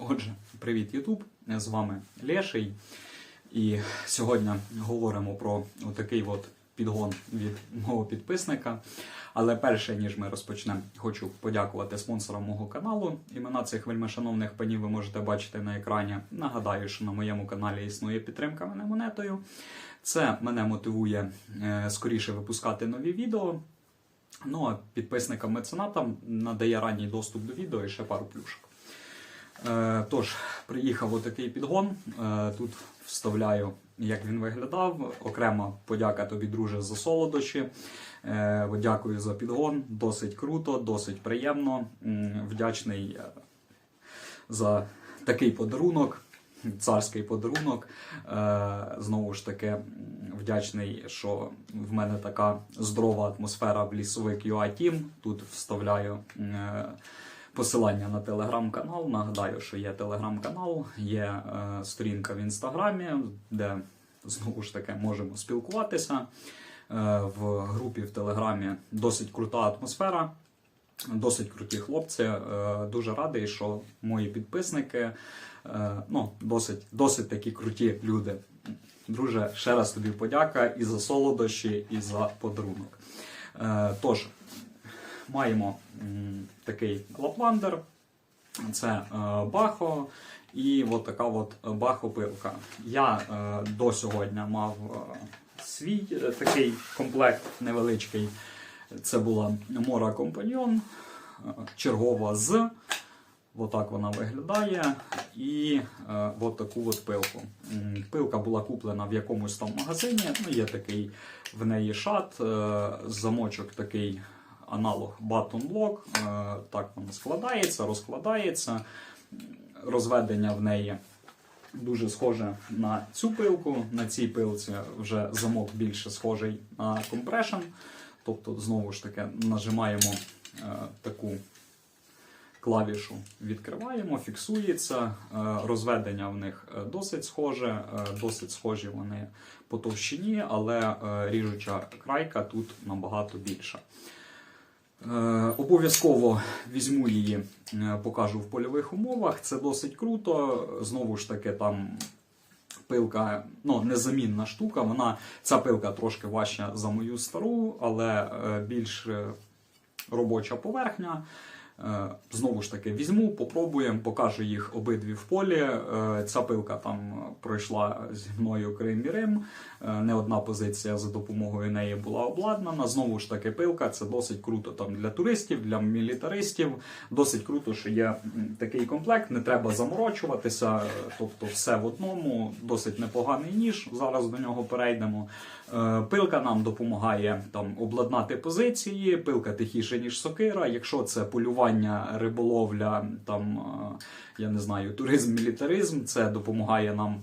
Отже, привіт, Ютуб! З вами Леший. І сьогодні говоримо про отакий от підгон від мого підписника. Але перше, ніж ми розпочнемо, хочу подякувати спонсорам мого каналу. Імена цих вельмишановних панів ви можете бачити на екрані. Нагадаю, що на моєму каналі існує підтримка мене монетою. Це мене мотивує е, скоріше випускати нові відео. Ну а підписникам меценатам надає ранній доступ до відео і ще пару плюшок. Е, Тож, приїхав отакий підгон. Е, Тут вставляю, як він виглядав. Окрема подяка тобі, друже, за солодощі. Е, Дякую за підгон. Досить круто, досить приємно. Вдячний за такий подарунок. Царський подарунок. Знову ж таки, вдячний, що в мене така здорова атмосфера в лісовик UA Team. Тут вставляю посилання на телеграм-канал. Нагадаю, що є телеграм-канал, є е, сторінка в інстаграмі, де знову ж таки можемо спілкуватися. Е, в групі в Телеграмі досить крута атмосфера. Досить круті хлопці. Е, Дуже радий, що мої підписники е, ну, досить, досить такі круті люди. Друже, ще раз тобі подяка і за солодощі, і за подарунок. Е, Тож, маємо такий лапландер, це е, бахо. І от така от бахопилка. Я е, до сьогодні мав е, свій такий комплект невеличкий. Це була Мора Компаньйон, чергова з. Отак вона виглядає. І е, от таку от пилку. Пилка була куплена в якомусь там магазині. Ну, є такий в неї шат, е, замочок такий аналог Button Lock. Е, так воно складається, розкладається. Розведення в неї дуже схоже на цю пилку. На цій пилці вже замок більше схожий на компрешн. Тобто, знову ж таки, нажимаємо е, таку клавішу, відкриваємо, фіксується. Е, розведення в них досить схоже, досить схожі вони по товщині, але ріжуча крайка тут набагато більша. Е, Обов'язково візьму її, е, покажу в польових умовах. Це досить круто. Знову ж таки, там пилка ну, незамінна штука. Вона, ця пилка трошки важча за мою стару, але е, більш робоча поверхня. Е, Знову ж таки, візьму, попробуємо, покажу їх обидві в полі. Е, Ця пилка там пройшла зі мною Крим і Рим. Е, Не одна позиція за допомогою неї була обладнана. Знову ж таки, пилка це досить круто там для туристів, для мілітаристів. Досить круто, що є такий комплект, не треба заморочуватися. Тобто, все в одному, досить непоганий ніж. Зараз до нього перейдемо. Е, Пилка нам допомагає там обладнати позиції, пилка тихіше, ніж сокира. Якщо це полювання, риболовля, там е, я не знаю, туризм, мілітаризм, це допомагає нам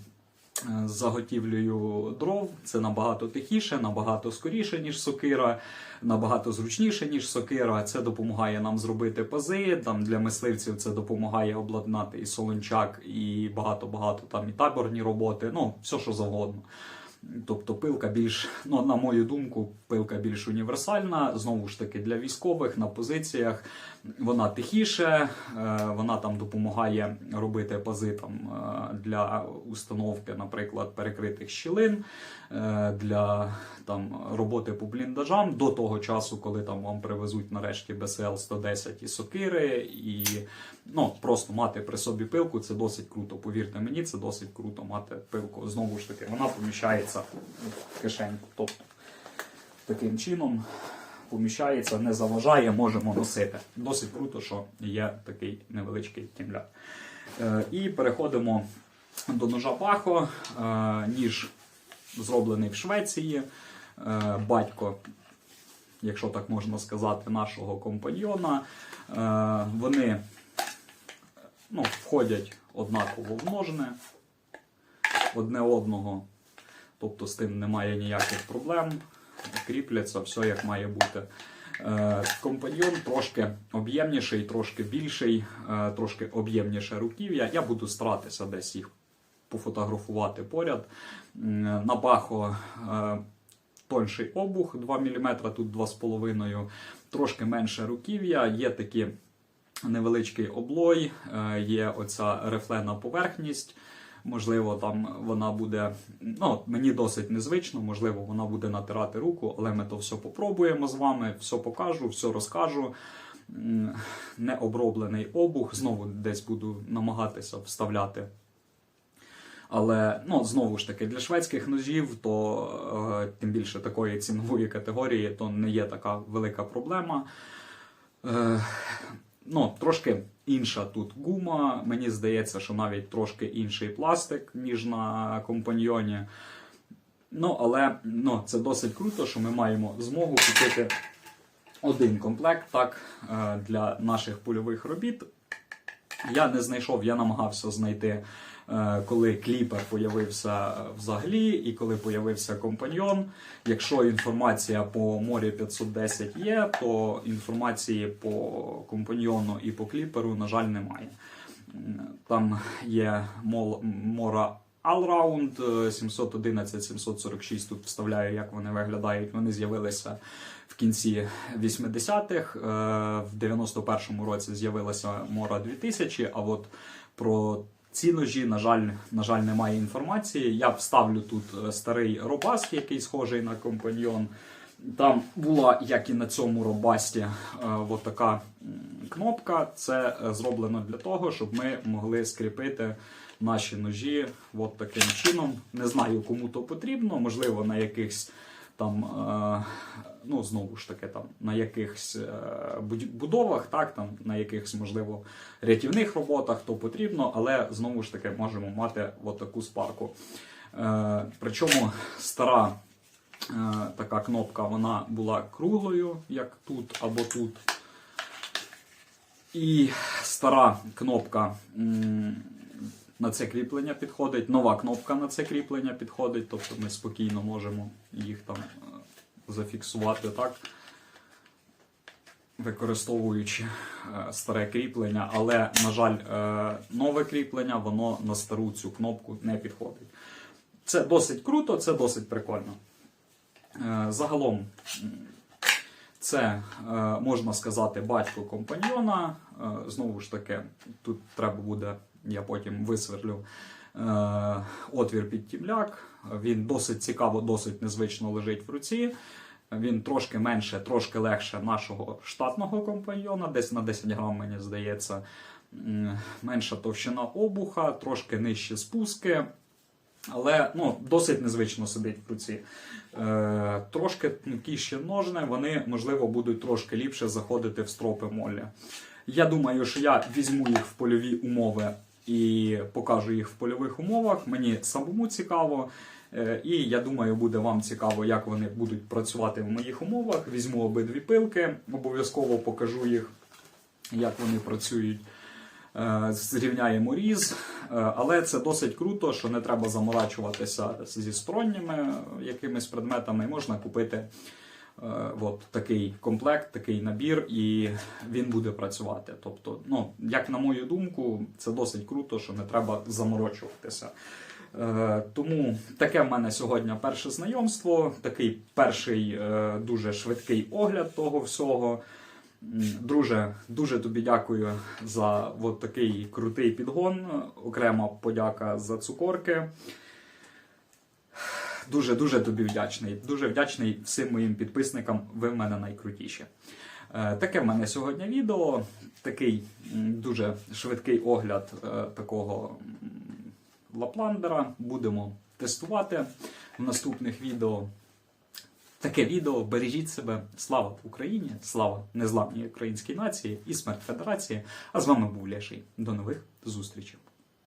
е, з заготівлею дров. Це набагато тихіше, набагато скоріше, ніж сокира, набагато зручніше, ніж сокира. Це допомагає нам зробити пази. Там для мисливців це допомагає обладнати і солончак, і багато-багато там і таборні роботи. Ну, все що завгодно. Тобто пилка більш, ну на мою думку, пилка більш універсальна. Знову ж таки, для військових на позиціях вона тихіше, е, вона там допомагає робити пази там е, для установки, наприклад, перекритих щілин, е, для там роботи по бліндажам до того часу, коли там вам привезуть нарешті БСЛ 110 і сокири, і ну просто мати при собі пилку це досить круто. Повірте мені, це досить круто мати пилку. Знову ж таки, вона поміщається в кишеньку. Тобто таким чином поміщається, не заважає, можемо носити. Досить круто, що є такий невеличкий кімляк. Е, і переходимо до ножа Бахо. Е, ніж зроблений в Швеції. Е, батько, якщо так можна сказати, нашого компаньйона. Вони ну, входять однаково в ножне одне одного. Тобто з тим немає ніяких проблем. Кріпляться, все як має бути. Е, Компаньйон трошки об'ємніший, трошки більший, е, трошки об'ємніше руків'я. Я буду старатися десь їх пофотографувати поряд. На бахо е, тонший обух 2 мм, тут 2,5 трошки менше руків'я. Є такі невеличкий облой, є оця рифлена поверхність. Можливо, там вона буде. Ну, мені досить незвично, можливо, вона буде натирати руку, але ми то все попробуємо з вами, все покажу, все розкажу. Необроблений обух, знову десь буду намагатися вставляти. Але ну, знову ж таки, для шведських ножів, то е, тим більше такої цінової категорії, то не є така велика проблема. Е, ну, трошки інша тут гума. Мені здається, що навіть трошки інший пластик, ніж на компаньйоні. Ну, але ну, це досить круто, що ми маємо змогу купити один комплект так, е, для наших польових робіт. Я не знайшов, я намагався знайти, коли кліпер появився взагалі, і коли появився компаньйон. Якщо інформація по морі 510 є, то інформації по компаньйону і по кліперу, на жаль, немає. Там є мора Allround 711-746. Тут вставляю, як вони виглядають. Вони з'явилися в кінці 80-х. Е, В 91-му році з'явилася Мора 2000, а от про ці ножі, на жаль, на жаль, немає інформації. Я вставлю тут е, старий робаст, який схожий на компаньйон. Там була, як і на цьому робасті, е, от така кнопка. Це е, зроблено для того, щоб ми могли скріпити наші ножі от таким чином. Не знаю, кому то потрібно, можливо, на якихось там, ну знову ж таки, там на якихось е, будовах, так там на якихось, можливо, рятівних роботах то потрібно, але знову ж таки можемо мати от таку спарку. Е, Причому стара е, така кнопка, вона була круглою, як тут або тут. І стара кнопка на це кріплення підходить, нова кнопка на це кріплення підходить, тобто ми спокійно можемо їх там зафіксувати так, використовуючи е, старе кріплення, але, на жаль, е, нове кріплення воно на стару цю кнопку не підходить. Це досить круто, це досить прикольно. Е, Загалом, це можна сказати батько компаньйона. Знову ж таки, тут треба буде, я потім висверлю отвір під тімляк. Він досить цікаво, досить незвично лежить в руці. Він трошки менше, трошки легше нашого штатного компаньйона, десь на 10 грам, мені здається. Менша товщина обуха, трошки нижчі спуски. Але ну, досить незвично сидить в руці. Е, трошки тонкіші ножни, вони, можливо, будуть трошки ліпше заходити в стропи молі. Я думаю, що я візьму їх в польові умови і покажу їх в польових умовах. Мені самому цікаво. Е, І я думаю, буде вам цікаво, як вони будуть працювати в моїх умовах. Візьму обидві пилки, обов'язково покажу їх, як вони працюють. Е, Зрівняємо різ, Е, але це досить круто, що не треба заморачуватися зі сторонніми якимись предметами. Можна купити от такий комплект, такий набір, і він буде працювати. Тобто, ну, як на мою думку, це досить круто, що не треба заморочуватися. Е, Тому таке в мене сьогодні перше знайомство, такий перший е, дуже швидкий огляд того всього. Друже, дуже тобі дякую за от такий крутий підгон. Окрема подяка за цукорки. Дуже дуже тобі вдячний. Дуже вдячний всім моїм підписникам. Ви в мене найкрутіші. Е, Таке в мене сьогодні відео. Такий дуже швидкий огляд е, такого лапландера. Будемо тестувати в наступних відео. Таке відео. Бережіть себе. Слава Україні! Слава незламній українській нації і смерть Федерації. А з вами був Леший. До нових зустрічей.